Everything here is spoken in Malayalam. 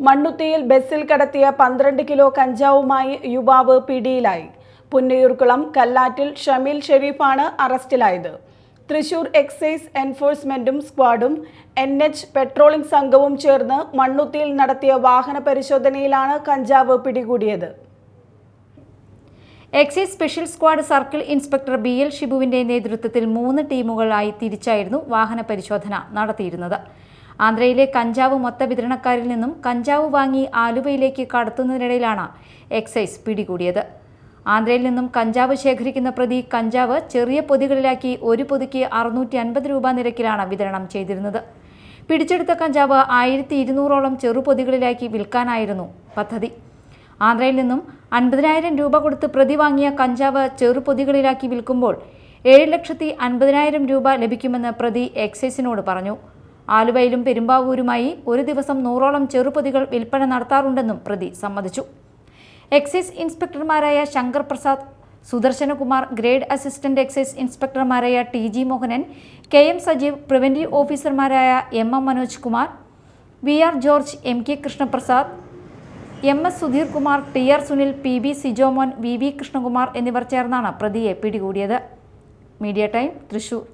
മണ്ണുത്തിയിൽ ബസ്സിൽ കടത്തിയ പന്ത്രണ്ട് കിലോ കഞ്ചാവുമായി യുവാവ് പിടിയിലായി. പുന്നയൂർക്കുളം കല്ലാറ്റിൽ ഷമീൽ ഷെരീഫാണ് അറസ്റ്റിലായത്. തൃശൂർ എക്സൈസ് എൻഫോഴ്സ്മെന്റും സ്ക്വാഡും എൻ എച്ച് പെട്രോളിംഗ് സംഘവും ചേർന്ന് മണ്ണുത്തിയിൽ നടത്തിയ വാഹന പരിശോധനയിലാണ് കഞ്ചാവ് പിടികൂടിയത്. Excise special squad circle inspector B L ഷിബുവിന്റെ നേതൃത്വത്തിൽ മൂന്ന് ടീമുകളായി തിരിച്ചായിരുന്നു വാഹന പരിശോധന നടത്തിയിരുന്നത്. ആന്ധ്രയിലെ കഞ്ചാവ് മൊത്ത വിതരണക്കാരിൽ നിന്നും കഞ്ചാവ് വാങ്ങി ആലുവയിലേക്ക് കടത്തുന്നതിനിടയിലാണ് എക്സൈസ് പിടികൂടിയത്. ആന്ധ്രയിൽ നിന്നും കഞ്ചാവ് ശേഖരിക്കുന്ന പ്രതി കഞ്ചാവ് ചെറിയ പൊതികളിലാക്കി ഒരു പൊതിക്ക് അറുന്നൂറ്റി അൻപത് രൂപ നിരക്കിലാണ് വിതരണം ചെയ്തിരുന്നത്. പിടിച്ചെടുത്ത കഞ്ചാവ് ആയിരത്തി ഇരുന്നൂറോളം ചെറുപൊതികളിലാക്കി വിൽക്കാനായിരുന്നു പദ്ധതി. ആന്ധ്രയിൽ നിന്നും അൻപതിനായിരം രൂപ കൊടുത്ത് പ്രതി വാങ്ങിയ കഞ്ചാവ് ചെറുപൊതികളിലാക്കി വിൽക്കുമ്പോൾ ഏഴ് ലക്ഷത്തി അൻപതിനായിരം രൂപ ലഭിക്കുമെന്ന് പ്രതി എക്സൈസിനോട് പറഞ്ഞു. ആലുവയിലും പെരുമ്പാവൂരുമായി ഒരു ദിവസം നൂറോളം ചെറുപൊതികൾ വിൽപ്പന നടത്താറുണ്ടെന്നും പ്രതി സമ്മതിച്ചു. Excise ഇൻസ്പെക്ടർമാരായ Shankar Prasad Sudarshanakumar grade assistant excise ഇൻസ്പെക്ടർമാരായ T G Mohanan K M Sajeev preventive ഓഫീസർമാരായ M M Manoj Kumar V R George M K Krishnaprasad M S Sudheer Kumar T R Sunil P B Sijomon V V Krishnakumar എന്നിവർ ചേർന്നാണ് പ്രതിയെ പിടികൂടിയത്. Media time Thrissur.